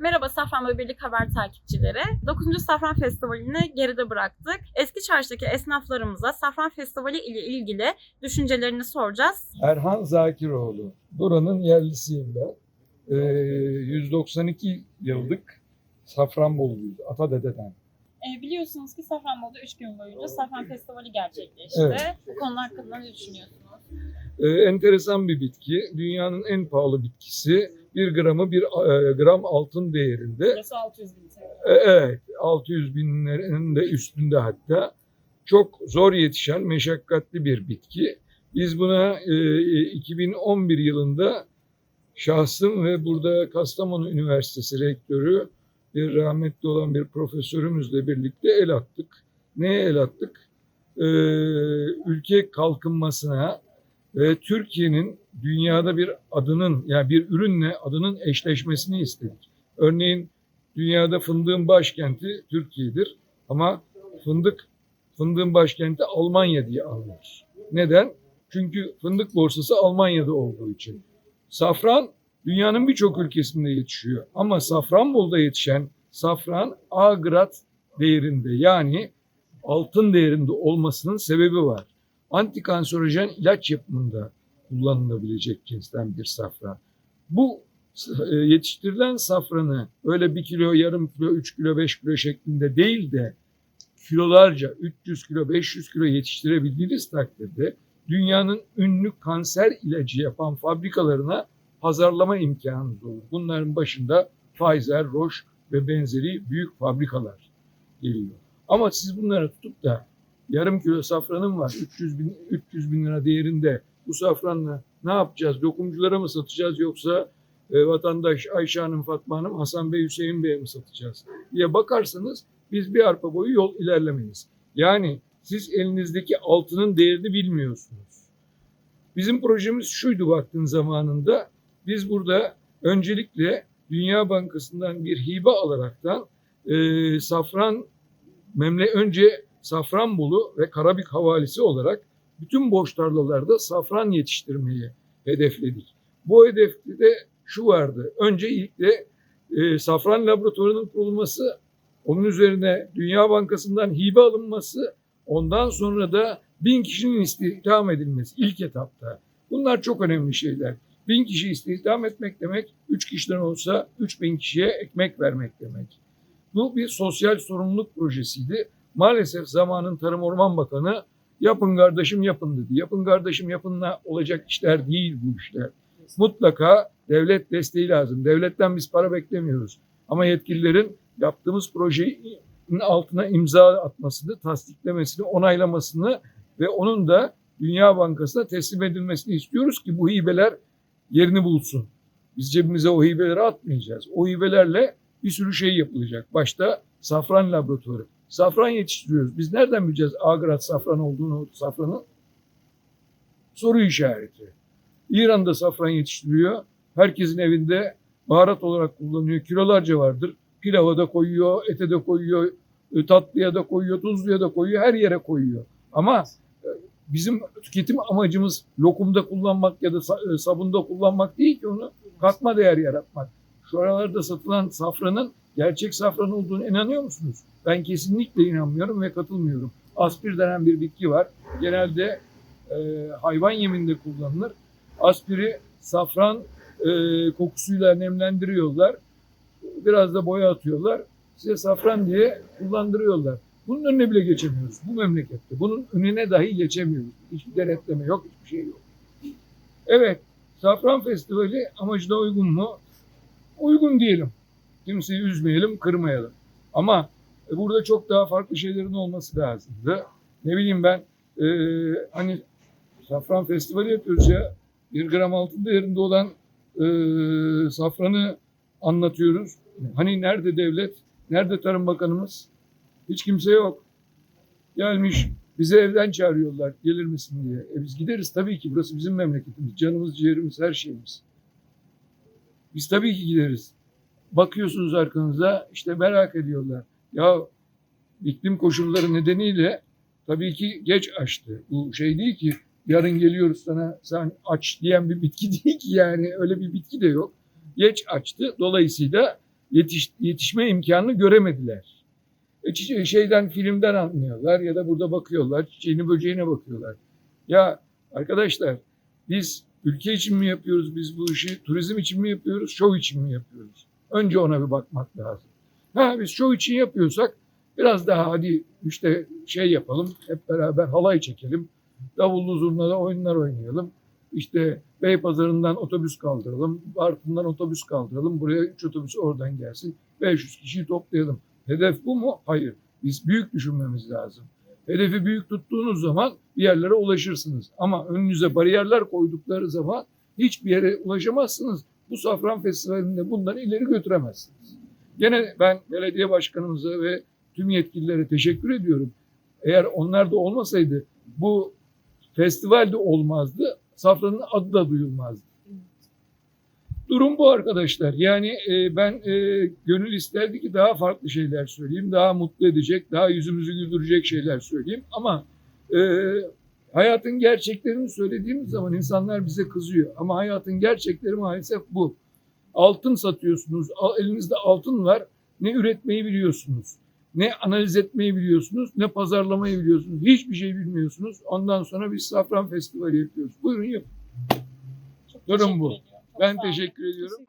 Merhaba Safran ve Birlik Haber takipçileri. 9. Safran Festivali'ni geride bıraktık. Eski Çarşı'daki esnaflarımıza Safran Festivali ile ilgili düşüncelerini soracağız. Erhan Zakiroğlu. Buranın yerlisiyim ben. Ee, 192 yıllık Safranboluyuz. Ata dededen. E, biliyorsunuz ki Safranbolu'da 3 gün boyunca Safran Festivali gerçekleşti. Evet. Bu konu hakkında ne düşünüyorsunuz? Ee, enteresan bir bitki. Dünyanın en pahalı bitkisi. 1 gramı 1 gram altın değerinde. Burası 600 bin TL. E, Evet, 600 binlerin de üstünde hatta. Çok zor yetişen, meşakkatli bir bitki. Biz buna e, 2011 yılında şahsım ve burada Kastamonu Üniversitesi rektörü bir rahmetli olan bir profesörümüzle birlikte el attık. Neye el attık? E, ülke kalkınmasına ve Türkiye'nin dünyada bir adının yani bir ürünle adının eşleşmesini istedik. Örneğin Dünyada fındığın başkenti Türkiye'dir ama fındık fındığın başkenti Almanya diye alınır. Neden? Çünkü fındık borsası Almanya'da olduğu için. Safran dünyanın birçok ülkesinde yetişiyor ama Safranbolu'da yetişen safran A değerinde yani altın değerinde olmasının sebebi var. Antikanserojen ilaç yapımında kullanılabilecek cinsten bir safran. Bu e, yetiştirilen safranı öyle bir kilo, yarım kilo, üç kilo, beş kilo şeklinde değil de kilolarca 300 kilo, 500 kilo yetiştirebildiğiniz takdirde dünyanın ünlü kanser ilacı yapan fabrikalarına pazarlama imkanınız olur. Bunların başında Pfizer, Roche ve benzeri büyük fabrikalar geliyor. Ama siz bunları tutup da yarım kilo safranım var 300 bin, 300 bin lira değerinde bu safranla ne yapacağız? Dokumculara mı satacağız yoksa e, vatandaş Ayşe Hanım, Fatma Hanım, Hasan Bey, Hüseyin Bey'e mi satacağız diye bakarsanız biz bir arpa boyu yol ilerlemeyiz. Yani siz elinizdeki altının değerini bilmiyorsunuz. Bizim projemiz şuydu vaktin zamanında. Biz burada öncelikle Dünya Bankası'ndan bir hibe alaraktan e, safran memle önce Safranbolu ve Karabük havalisi olarak bütün boş tarlalarda safran yetiştirmeyi hedefledik. Bu hedefte de şu vardı. Önce ilk de e, safran laboratuvarının kurulması, onun üzerine Dünya Bankası'ndan hibe alınması, ondan sonra da bin kişinin istihdam edilmesi ilk etapta. Bunlar çok önemli şeyler. Bin kişi istihdam etmek demek, üç kişiden olsa üç bin kişiye ekmek vermek demek. Bu bir sosyal sorumluluk projesiydi. Maalesef zamanın Tarım Orman Bakanı yapın kardeşim yapın dedi. Yapın kardeşim yapınla olacak işler değil bu işler. Mutlaka devlet desteği lazım. Devletten biz para beklemiyoruz. Ama yetkililerin yaptığımız projenin altına imza atmasını, tasdiklemesini, onaylamasını ve onun da Dünya Bankası'na teslim edilmesini istiyoruz ki bu hibeler yerini bulsun. Biz cebimize o hibeleri atmayacağız. O hibelerle bir sürü şey yapılacak. Başta safran laboratuvarı. Safran yetiştiriyoruz. Biz nereden bileceğiz Agrat safran olduğunu safranın? Soru işareti. İran'da safran yetiştiriyor. Herkesin evinde baharat olarak kullanıyor. Kilolarca vardır. Pilava da koyuyor, ete de koyuyor, e, tatlıya da koyuyor, tuzluya da koyuyor, her yere koyuyor. Ama e, bizim tüketim amacımız lokumda kullanmak ya da e, sabunda kullanmak değil ki onu katma değer yaratmak. Şu aralarda satılan safranın gerçek safran olduğunu inanıyor musunuz? Ben kesinlikle inanmıyorum ve katılmıyorum. Aspir denen bir bitki var. Genelde e, hayvan yeminde kullanılır. Aspiri safran e, kokusuyla nemlendiriyorlar. Biraz da boya atıyorlar. Size safran diye kullandırıyorlar. Bunun önüne bile geçemiyoruz bu memlekette. Bunun önüne dahi geçemiyoruz. Hiçbir denetleme yok, hiçbir şey yok. Evet, Safran Festivali amacına uygun mu? Uygun diyelim. Kimseyi üzmeyelim, kırmayalım. Ama e, burada çok daha farklı şeylerin olması lazımdı. Ne bileyim ben, e, hani Safran Festivali yapıyoruz ya. Bir gram altın değerinde olan e, safranı anlatıyoruz. Hani nerede devlet, nerede Tarım Bakanımız? Hiç kimse yok. Gelmiş bize evden çağırıyorlar gelir misin diye. E biz gideriz tabii ki burası bizim memleketimiz. Canımız, ciğerimiz, her şeyimiz. Biz tabii ki gideriz. Bakıyorsunuz arkanıza işte merak ediyorlar. Ya iklim koşulları nedeniyle tabii ki geç açtı. Bu şey değil ki yarın geliyoruz sana sen aç diyen bir bitki değil ki yani öyle bir bitki de yok. Geç açtı. Dolayısıyla yetiş, yetişme imkanını göremediler. E, şeyden filmden anlıyorlar ya da burada bakıyorlar çiçeğine böceğine bakıyorlar. Ya arkadaşlar biz ülke için mi yapıyoruz biz bu işi turizm için mi yapıyoruz şov için mi yapıyoruz? Önce ona bir bakmak lazım. Ha biz şov için yapıyorsak biraz daha hadi işte şey yapalım hep beraber halay çekelim. Davullu zurnada oyunlar oynayalım. İşte Beypazarı'ndan otobüs kaldıralım. Bartın'dan otobüs kaldıralım. Buraya 3 otobüs oradan gelsin. 500 kişiyi toplayalım. Hedef bu mu? Hayır. Biz büyük düşünmemiz lazım. Hedefi büyük tuttuğunuz zaman bir yerlere ulaşırsınız. Ama önünüze bariyerler koydukları zaman hiçbir yere ulaşamazsınız. Bu Safran Festivali'nde bundan ileri götüremezsiniz. Gene ben belediye başkanımıza ve tüm yetkililere teşekkür ediyorum. Eğer onlar da olmasaydı bu festival de olmazdı. Safran'ın adı da duyulmazdı. Durum bu arkadaşlar. Yani e, ben e, gönül isterdi ki daha farklı şeyler söyleyeyim. Daha mutlu edecek, daha yüzümüzü güldürecek şeyler söyleyeyim. Ama e, hayatın gerçeklerini söylediğimiz zaman insanlar bize kızıyor. Ama hayatın gerçekleri maalesef bu. Altın satıyorsunuz, elinizde altın var. Ne üretmeyi biliyorsunuz, ne analiz etmeyi biliyorsunuz, ne pazarlamayı biliyorsunuz. Hiçbir şey bilmiyorsunuz. Ondan sonra biz Safran Festivali yapıyoruz. Buyurun yapın. Durum bu. Ben teşekkür ediyorum.